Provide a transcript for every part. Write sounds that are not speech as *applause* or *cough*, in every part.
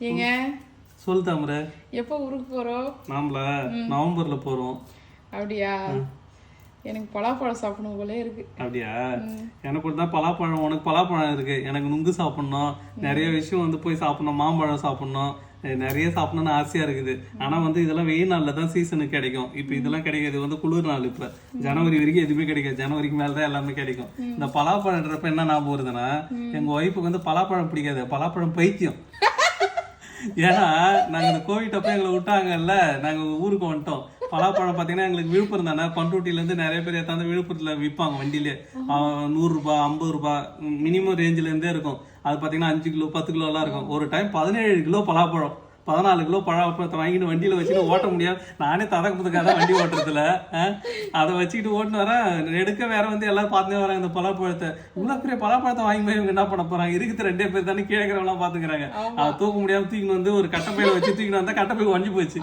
ஏங்க? சொல் தாமரை. எப்போ ஊருக்கு போறோம் நாமள? நவம்பர்ல போறோம். அப்படியா? எனக்கு பலாப்பழம் சாப்பிடணும் போல இருக்கு. அப்படியா? எனக்கு தான் பலாப்பழம் உனக்கு பலாப்பழம் இருக்கு. எனக்கு நுங்கு சாப்பிடணும். நிறைய விஷயம் வந்து போய் சாப்பிடணும். மாம்பழம் சாப்பிடணும். நிறைய சாப்பிடணும்னு ஆசையா இருக்குது. ஆனா வந்து இதெல்லாம் வெயில் நாள்ல தான் சீசனுக்கு கிடைக்கும். இப்ப இதெல்லாம் கிடைக்காது வந்து குளிர் நாள் இப்ப. ஜனவரி வரைக்கும் எதுவுமே கிடைக்காது. ஜனவரிக்கு மேல தான் எல்லாமே கிடைக்கும். இந்த பலாப்பழம்ன்றப்ப என்ன ஞாபகம் வருதுன்னா எங்க ஒய்ஃபுக்கு வந்து பலாப்பழம் பிடிக்காது. பலாப்பழம் பைத்தியம். *laughs* ஏன்னா நாங்க இந்த கோவிட் அப்ப எங்களை விட்டாங்கல்ல நாங்க ஊருக்கு வந்துட்டோம். பலாப்பழம் பாத்தீங்கன்னா எங்களுக்கு விழுப்புரம் தானே? பண்ருட்டில இருந்து நிறைய பேர் ஏத்தாந்து விழுப்புரத்துல விற்பாங்க வண்டியிலே. நூறுரூபா நூறு ரூபாய் ஐம்பது ரூபாய் மினிமம் ரேஞ்சில இருந்தே இருக்கும். அது பாத்தீங்கன்னா அஞ்சு கிலோ பத்து கிலோ எல்லாம் இருக்கும். ஒரு டைம் பதினேழு கிலோ பலாப்பழம். பதினாலு கிலோ பழப்பழத்தை வாங்கிட்டு வண்டியில வச்சுட்டு ஓட்ட முடியாது. நானே ததக்கு புதுக்காக வண்டி ஓட்டுறதுல. அதை வச்சுக்கிட்டு ஓட்டுன்னு வரேன் எடுக்க வேற வந்து எல்லாரும் பார்த்துட்டே வராங்க இந்த பலாப்பழத்தை இவ்வளவு பெரிய பலாப்பழத்தை வாங்கி போய் இவங்க என்ன பண்ண போறாங்க? இருக்குது ரெண்டே பேர் தானே கீழே இருக்கிறவங்களாம் பாத்துக்கிறாங்க அதை தூக்க முடியாம தூக்கின்னு வந்து ஒரு கட்டப்பையில வச்சு தூக்கிட்டு வந்தா கட்டப்பை ஒஞ்சி போச்சு.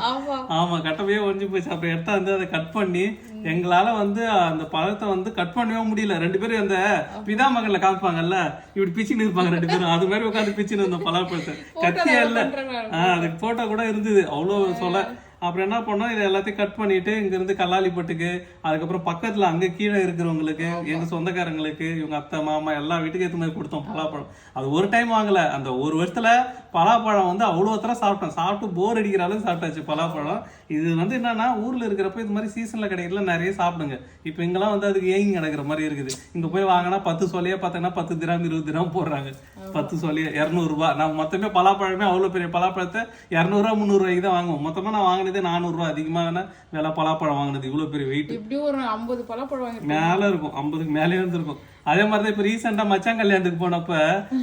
ஆமா. கட்டப்பையே ஒஞ்சி போச்சு. அப்புறம் எடுத்தா வந்து அதை கட் பண்ணி எங்களால வந்து அந்த பழத்தை வந்து கட் பண்ணவே முடியல. ரெண்டு பேரும் அந்த பிதா மகன்ல காமிப்பாங்கல்ல? இப்படி பிச்சுன்னு இருப்பாங்க ரெண்டு பேரும். அது மாதிரி உட்காந்து பிச்சுன்னு இருந்தோம் பலாப்பழத்தை. கத்தியே இல்ல. ஆஹ் அதுக்கு போட்டோ கூட இருந்தது. அவ்வளவு சொல்ல. அப்புறம் என்ன பண்ணோம்? இதை எல்லாத்தையும் கட் பண்ணிட்டு இங்க இருந்து கல்லாலிப்பட்டுக்கு அதுக்கப்புறம் பக்கத்துல அங்க கீழே இருக்கிறவங்களுக்கு எங்க சொந்தக்காரங்களுக்கு இவங்க அத்தை மாமா எல்லா வீட்டுக்கும் ஏற்ற மாதிரி கொடுத்தோம் பலாப்பழம். அது ஒரு டைம் வாங்கல. அந்த ஒரு வருஷத்துல பலாப்பழம் வந்து அவ்வளோ தர சாப்பிட்டோம் சாப்பிட்டு போர் அடிக்கிற அளவுக்கு சாப்பிட்டாச்சு பலாப்பழம். இது வந்து என்னன்னா ஊர்ல இருக்கிறப்ப இது மாதிரி சீசன்ல கிடைக்கிறதுல நிறைய சாப்பிடுங்க. இப்போ இங்கெல்லாம் வந்து அதுக்கு ஏங்கி கிடக்குற மாதிரி இருக்குது. இங்க போய் வாங்கினா பத்து சொல்லியே பார்த்தீங்கன்னா பத்து திராம் இருபது திராம் போடுறாங்க. பத்து சொல்லியே இரநூறுபா நான் மொத்தமே பலாப்பழமே அவ்வளோ பெரிய பலாப்பழத்தை இரநூறுவா முந்நூறுவாய்க்கு தான் வாங்குவோம். மொத்தமா நான் வாங்கினதே நானூறுரூவா அதிகமாக வேணா விலை பலாப்பழம் வாங்கினது. இவ்வளோ பெரிய வெயிட் எப்படியும் ஒரு ஐம்பது பலாப்பழம் மேல இருக்கும். ஐம்பதுக்கு மேலே இருந்திருக்கும். அதே மாதிரி தான் இப்போ ரீசெண்டாக மச்சான் கல்யாணத்துக்கு போனப்ப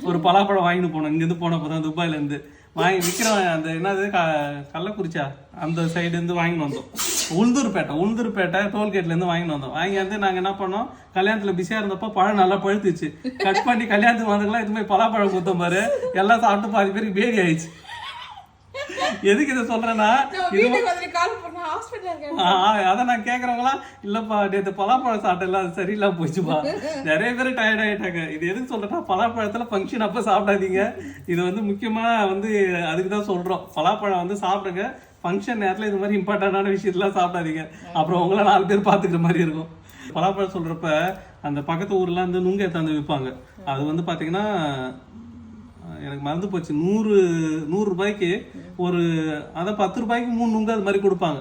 ஒரு பலாப்பழம் வாங்கிட்டு போனோம். இங்கேருந்து போனப்போ தான் துபாயில இருந்து வாங்கி விற்கிறோம் அந்த என்னது க கள்ளக்குறிச்சா? அந்த சைடு இருந்து வாங்கிட்டு வந்தோம். உளுந்தூர்பேட்டை உளுந்தூர்பேட்டை டோல்கேட்ல இருந்து வாங்கிட்டு வந்தோம். வாங்கி வந்து நாங்க என்ன பண்ணோம்? கல்யாணத்துல பிஸியா இருந்தப்போ பழம் நல்லா பழுத்துச்சு. கட் பண்ணி கல்யாணத்துக்கு வந்ததுக்கெல்லாம் இது மாதிரி பலாப்பழம் கொடுத்தோம் பாரு. எல்லாம் சாப்பிட்டு பாதி பேருக்கு பேடி ஆயிடுச்சு. எதுக்கு இதை சொல்றேன்னா அத நான் கேக்குறவங்களாம் இல்லப்பா நேத்து பலாப்பழம் சாப்பிட்டல அது சரியில்லாம போச்சுப்பா நிறைய பேர் டயர்ட் ஆயிட்டாங்க. இது எதுக்கு சொல்றேன்னா பலாப்பழத்துல ஃபங்க்ஷன் அப்ப சாப்பிடாதீங்க. இது வந்து முக்கியமா வந்து அதுக்கு தான் சொல்றோம். பலாப்பழம் வந்து சாப்பிடுங்க. ஃபங்க்ஷன் நேரத்துல இது மாதிரி இம்பார்ட்டன்டான விஷயத்தெல்லாம் சாப்பிடாதீங்க. அப்புறம் உங்களை நாலு பேர் பாத்துக்கிற மாதிரி இருக்கும். பலாப்பழம் சொல்றப்ப அந்த பக்கத்து ஊர்ல வந்து நுங்க எடுத்தாந்து விற்பாங்க. அது வந்து பாத்தீங்கன்னா எனக்கு மறந்து போச்சு. நூறு நூறு ரூபாய்க்கு ஒரு அதை பத்து ரூபாய்க்கு மூணு நுங்கு அது மாதிரி கொடுப்பாங்க.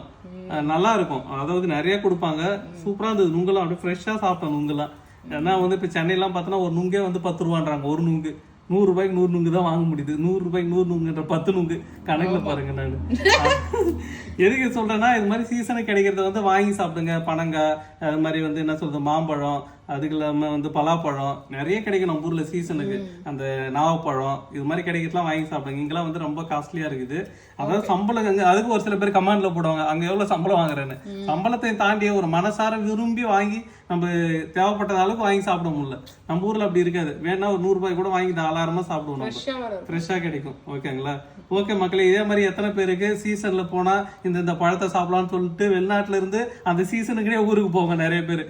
நல்லா இருக்கும் அதாவது நிறைய கொடுப்பாங்க. சூப்பரா இருந்தது. நுங்கெல்லாம் அப்படியே ஃப்ரெஷ்ஷா சாப்பிட்டோம் நுங்கெல்லாம். ஏன்னா வந்து இப்போ சென்னையெல்லாம் பார்த்தோன்னா ஒரு நுங்கே வந்து பத்து ரூபான்றாங்க. ஒரு நுங்கு. நூறு ரூபாய்க்கு நூறு நுங்கு தான் வாங்க முடியுது. நூறு ரூபாய்க்கு நூறு நுங்குன்ற பத்து நுங்கு. கணக்குல பாருங்க நான். எதுக்கு சொல்றேன்னா இது மாதிரி சீசனுக்கு கிடைக்கிறத வந்து வாங்கி சாப்பிடுங்க. பனங்காய் அது மாதிரி வந்து என்ன சொல்றது மாம்பழம் அதுக்கு இல்லாம வந்து பலாப்பழம் நிறைய கிடைக்கும் நம்ம ஊர்ல சீசனுக்கு. அந்த நாவப்பழம் இது மாதிரி கிடைக்கிறதுலாம் வாங்கி சாப்பிடுங்க இங்கெல்லாம் வந்து ரொம்ப காஸ்ட்லியா இருக்குது. அதாவது சம்பளம் அங்க அதுக்கு ஒரு சில பேர் கமாண்ட்ல போடுவாங்க. அங்க எவ்வளவு சம்பளம் வாங்குறேன்னு. சம்பளத்தை தாண்டி ஒரு மனசார விரும்பி வாங்கி நம்ம தேவைப்பட்டத அளவுக்கு வாங்கி சாப்பிட முடியல. நம்ம ஊர்ல அப்படி இருக்காது. வேணா ஒரு நூறு ரூபாய் கூட வாங்கி தாராளமா சாப்பிடுவோம் நம்ம. ஃப்ரெஷ்ஷாக கிடைக்கும். ஓகேங்களா ஓகே மக்களே இதே மாதிரி எத்தனை பேருக்கு சீசன்ல போனா இந்த இந்த பழத்தை சாப்பிடலாம்னு சொல்லிட்டு வெளிநாட்டுல இருந்து அந்த சீசனுக்குனே ஊருக்கு போவாங்க நிறைய பேர்.